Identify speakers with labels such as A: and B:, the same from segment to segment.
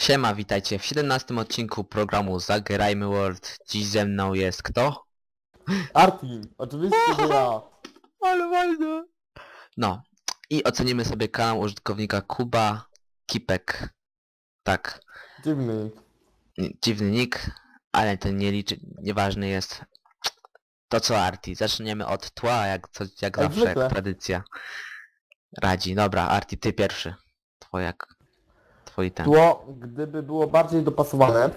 A: Siema, witajcie w 17 odcinku programu Zagrajmy World. Dziś ze mną jest kto?
B: Artin, oczywiście, że ja.
A: Ale fajne. No. I ocenimy sobie kanał użytkownika Kuba Kipek. Tak.
B: Dziwny.
A: Dziwny nick, ale ten nie liczy, nieważny jest. To co Arti, zaczniemy od tła, jak, co, jak
B: Jak
A: zawsze,
B: zwykle.
A: jak tradycja. Radzi, dobra, Arti, ty pierwszy. Twoja... Ten.
B: Tło, gdyby było bardziej dopasowane,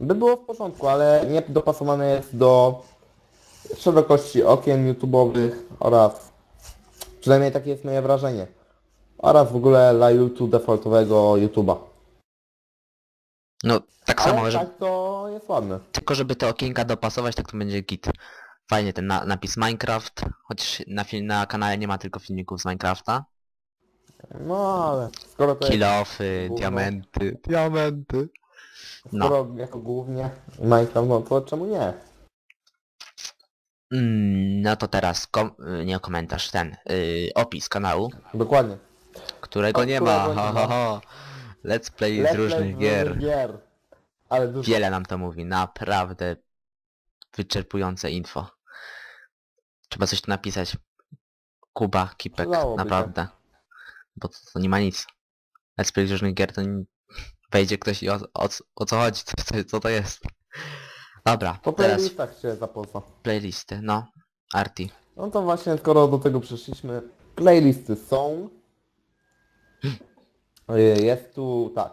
B: by było w porządku, ale nie dopasowane jest do szerokości okien YouTube'owych oraz, przynajmniej takie jest moje wrażenie, oraz w ogóle dla YouTube defaultowego YouTube'a.
A: No, tak samo,
B: Ale
A: że...
B: tak to jest ładne.
A: Tylko żeby te okienka dopasować, tak to będzie git. Fajnie ten na napis Minecraft, chociaż na, na kanale nie ma tylko filmików z Minecrafta.
B: No ale skoro to jest,
A: Kilofy,
B: gówno.
A: diamenty, diamenty. No.
B: skoro jako głównie Minecraft, no to czemu nie?
A: Mm, no to teraz, kom nie komentarz, ten, y, opis kanału,
B: Dokładnie.
A: którego
B: O,
A: nie ma,
B: którego
A: ho,
B: nie
A: ho,
B: ma.
A: ho. Let's play
B: Let's
A: z różnych
B: play
A: gier.
B: gier. Ale dużo.
A: Wiele nam to mówi, naprawdę wyczerpujące info. Trzeba coś tu napisać. Kuba, Kipek,
B: Przydałoby się.
A: naprawdę. Bo to, to nie ma nic. Let's play różnych gier to nie... wejdzie ktoś i o, o, o co chodzi, co, co, co to jest. Dobra,
B: Po
A: teraz
B: playlistach się zapozna.
A: playlisty, no. Arti.
B: No to właśnie skoro do tego przeszliśmy, playlisty są. Y, Jest tu tak.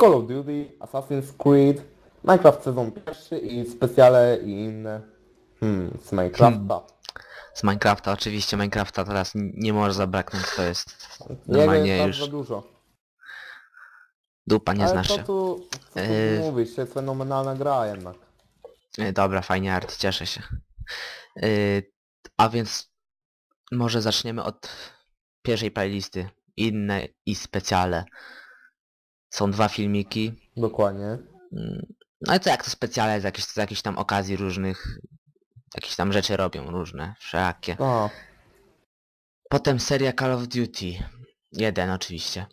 B: Call of Duty, Assassin's Creed, Minecraft sezon pierwszy i specjale i inne. Hmm, z Minecrafta.
A: Z Minecrafta, oczywiście Minecrafta teraz n- nie może zabraknąć, to jest normalnie już
B: dużo.
A: dupa nie
B: Ale
A: znasz
B: co
A: się.
B: tu, co tu
A: Yy.
B: mówić, to jest fenomenalna gra jednak.
A: Y, Dobra, fajnie Arti, cieszę się. Y, a więc może zaczniemy od pierwszej playlisty. Inne i specjale. Są dwa filmiki.
B: Dokładnie.
A: Mm, No i to jak to specjale z jakichś, z jakichś tam okazji różnych, jakieś tam rzeczy robią różne, wszelakie.
B: A,
A: Potem seria Call of Duty. Jeden oczywiście.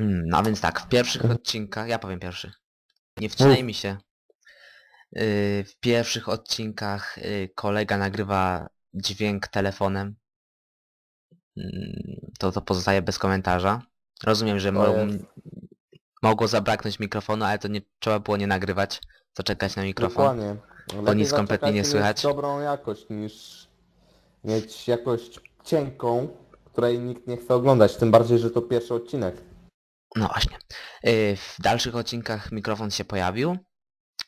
A: Mm, no więc tak, w pierwszych odcinkach, ja powiem pierwszy. Nie wcinaj mi się. Yy, w pierwszych odcinkach yy, kolega nagrywa dźwięk telefonem. Mm, to to pozostaje bez komentarza. Rozumiem, że mo mogło zabraknąć mikrofonu, ale to nie trzeba było nie nagrywać. Zaczekać na mikrofon.
B: dokładnie. Lepiej
A: nic kompletnie nie słychać.
B: mieć dobrą jakość niż mieć jakość cienką, której nikt nie chce oglądać, tym bardziej, że to pierwszy odcinek.
A: No właśnie. Yy, W dalszych odcinkach mikrofon się pojawił.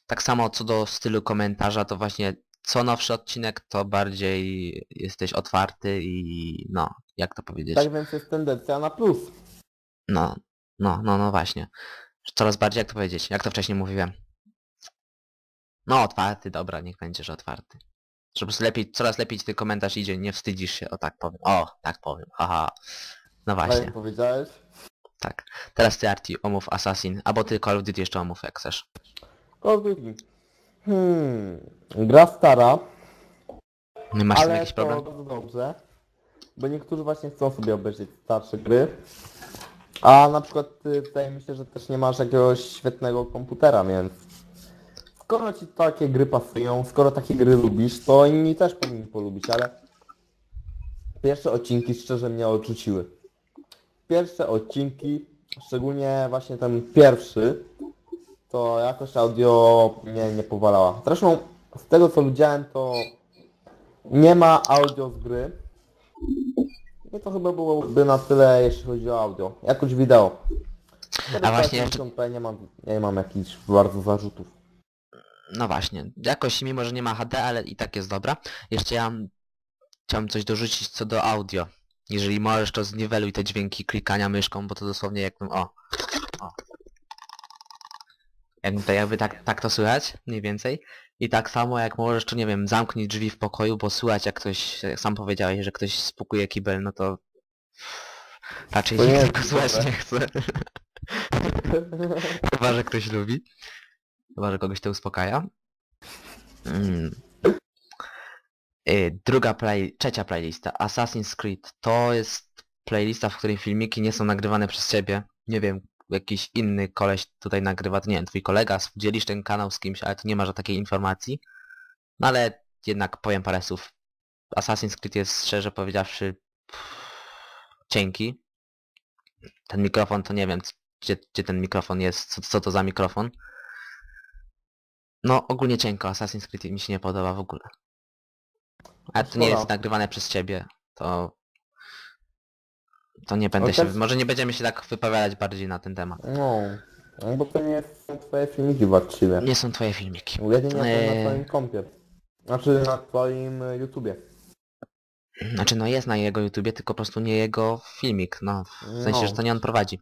A: Tak samo co do stylu komentarza, to właśnie co nowszy odcinek, to bardziej jesteś otwarty i no, jak to powiedzieć?
B: Tak więc jest tendencja na plus.
A: No, no, no, no właśnie. Coraz bardziej, jak to powiedzieć? Jak to wcześniej mówiłem? No, otwarty, dobra, niech będzie, że otwarty. Że po prostu lepiej, coraz lepiej ci ten komentarz idzie, nie wstydzisz się, o tak powiem. O, tak powiem, haha. No
B: Tak
A: właśnie,
B: jak powiedziałeś.
A: tak. Teraz ty Arti, omów Assassin, albo ty Call of Duty jeszcze omów, jak chcesz.
B: Call of Duty. Hmm. Gra stara,
A: Nie masz
B: ale
A: jakiś
B: to
A: problem?
B: bardzo dobrze. Bo niektórzy właśnie chcą sobie obejrzeć starsze gry. A na przykład ty wydaje mi się, że też nie masz jakiegoś świetnego komputera, więc skoro ci takie gry pasują, skoro takie gry lubisz, to inni też powinni polubić, ale pierwsze odcinki szczerze mnie odrzuciły. Pierwsze odcinki, szczególnie właśnie ten pierwszy, to jakość audio mnie nie powalała. Zresztą z tego co widziałem to nie ma audio z gry. I to chyba byłoby na tyle jeśli chodzi o audio. Jakość wideo.
A: A właśnie jeszcze-
B: 480p nie mam, nie mam jakichś bardzo zarzutów.
A: No właśnie, jakoś mimo, że nie ma HD, ale i tak jest dobra. Jeszcze ja chciałem coś dorzucić co do audio. Jeżeli możesz, to zniweluj te dźwięki klikania myszką, bo to dosłownie jakbym... O! o. Jakby to, jakby tak, tak to słychać, mniej więcej. I tak samo jak możesz, to nie wiem, zamknij drzwi w pokoju, bo słychać jak ktoś, jak sam powiedziałeś, że ktoś spukuje kibel, no to... Raczej nikt tego słuchać
B: dobre.
A: nie chce. Chyba, że ktoś lubi. Chyba, że kogoś to uspokaja. Mm. Y, Druga play, trzecia playlista, Assassin's Creed. To jest playlista, w której filmiki nie są nagrywane przez ciebie. Nie wiem, jakiś inny koleś tutaj nagrywa, nie wiem, twój kolega, dzielisz ten kanał z kimś, ale tu nie ma takiej informacji. No ale jednak powiem parę słów. Assassin's Creed jest szczerze powiedziawszy cienki. Ten mikrofon to nie wiem, gdzie, gdzie ten mikrofon jest, co, co to za mikrofon. No ogólnie cienko, Assassin's Creed mi się nie podoba w ogóle. Ale to nie jest nagrywane przez ciebie, to... To nie będę się... Może nie będziemy się tak wypowiadać bardziej na ten temat.
B: No, no bo to nie są twoje filmiki właściwie.
A: Nie są twoje filmiki.
B: Jedynie na
A: Eee.
B: twoim kompie. Znaczy na twoim e, YouTubie.
A: Znaczy no jest na jego YouTubie, tylko po prostu nie jego filmik, no. W sensie,
B: No.
A: że to nie on prowadzi.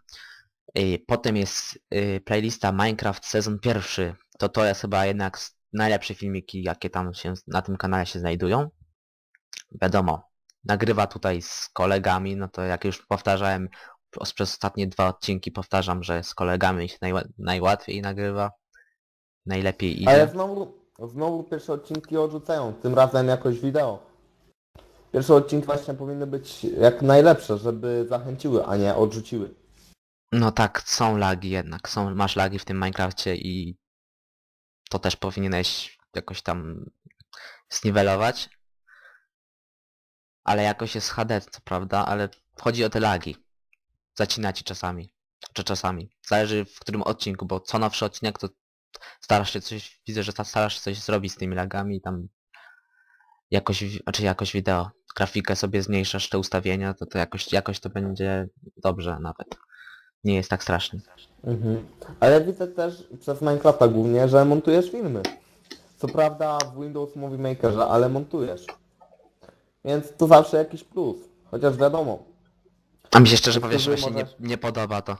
A: Potem jest yy, playlista Minecraft sezon pierwszy. To to jest chyba jednak najlepsze filmiki, jakie tam się na tym kanale się znajdują. Wiadomo, nagrywa tutaj z kolegami, no to jak już powtarzałem przez ostatnie dwa odcinki powtarzam, że z kolegami się najła najłatwiej nagrywa. Najlepiej idzie.
B: Ale znowu, znowu pierwsze odcinki odrzucają, tym razem jakoś wideo. Pierwsze odcinki właśnie powinny być jak najlepsze, żeby zachęciły, a nie odrzuciły.
A: No tak, są lagi jednak. Są, masz lagi w tym Minecrafcie i to też powinieneś jakoś tam zniwelować. Ale jakoś jest HD, co prawda, ale chodzi o te lagi. Zacina ci czasami. Czy czasami. Zależy w którym odcinku, bo co nowszy odcinek to starasz się coś, widzę, że ta- starasz się coś zrobić z tymi lagami tam jakoś, znaczy jakoś wideo. Grafikę sobie zmniejszasz, te ustawienia, to, to jakoś, jakoś to będzie dobrze nawet. Nie jest tak strasznie.
B: Mhm. Ale widzę też przez Minecrafta głównie, że montujesz filmy. Co prawda w Windows Movie Makerze, ale montujesz. Więc to zawsze jakiś plus. Chociaż wiadomo.
A: A mi się szczerze
B: Niektórzy
A: powiedziawszy właśnie nie, nie podoba to.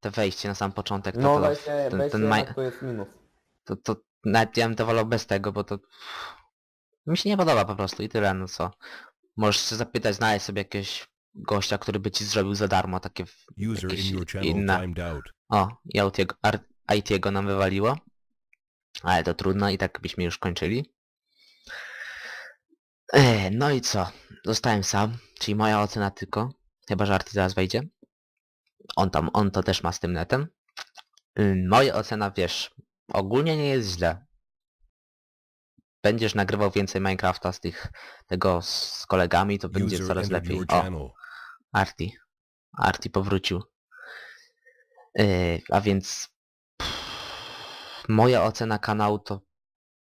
A: Te wejście na sam początek. To,
B: No
A: to,
B: wejście,
A: ten,
B: wejście
A: ten,
B: to jest minus.
A: to, to nawet ja bym to wolał bez tego, bo to mi się nie podoba po prostu i tyle, no co. Możesz się zapytać, znaleźć sobie jakiegoś gościa, który by ci zrobił za darmo takie w-
C: User
A: jakieś
C: in your channel
A: inne.
C: timed out.
A: O, i Autiego, Ar- IT'ego nam wywaliło. Ale to trudno i tak byśmy już kończyli. E, no i co? Zostałem sam, czyli moja ocena tylko. Chyba, że Arty zaraz wejdzie. On tam, on to też ma z tym netem. Ym, Moja ocena, wiesz, ogólnie nie jest źle. Będziesz nagrywał więcej Minecrafta z tych, tego z kolegami, to będzie
C: User
A: coraz
C: entered
A: lepiej.
C: your
A: O,
C: channel.
A: Arti. Arti powrócił. Yy, a więc moja ocena kanału to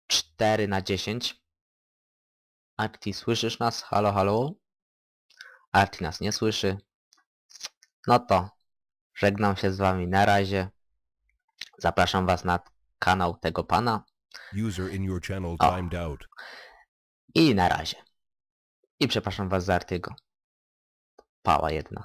A: 4 na 10. Arti, słyszysz nas? Halo, halo? Arti nas nie słyszy. No to żegnam się z wami na razie. Zapraszam was na kanał tego pana
C: User in your channel
A: O.
C: timed out.
A: i na razie. I przepraszam was za Artiego. Pała jedna.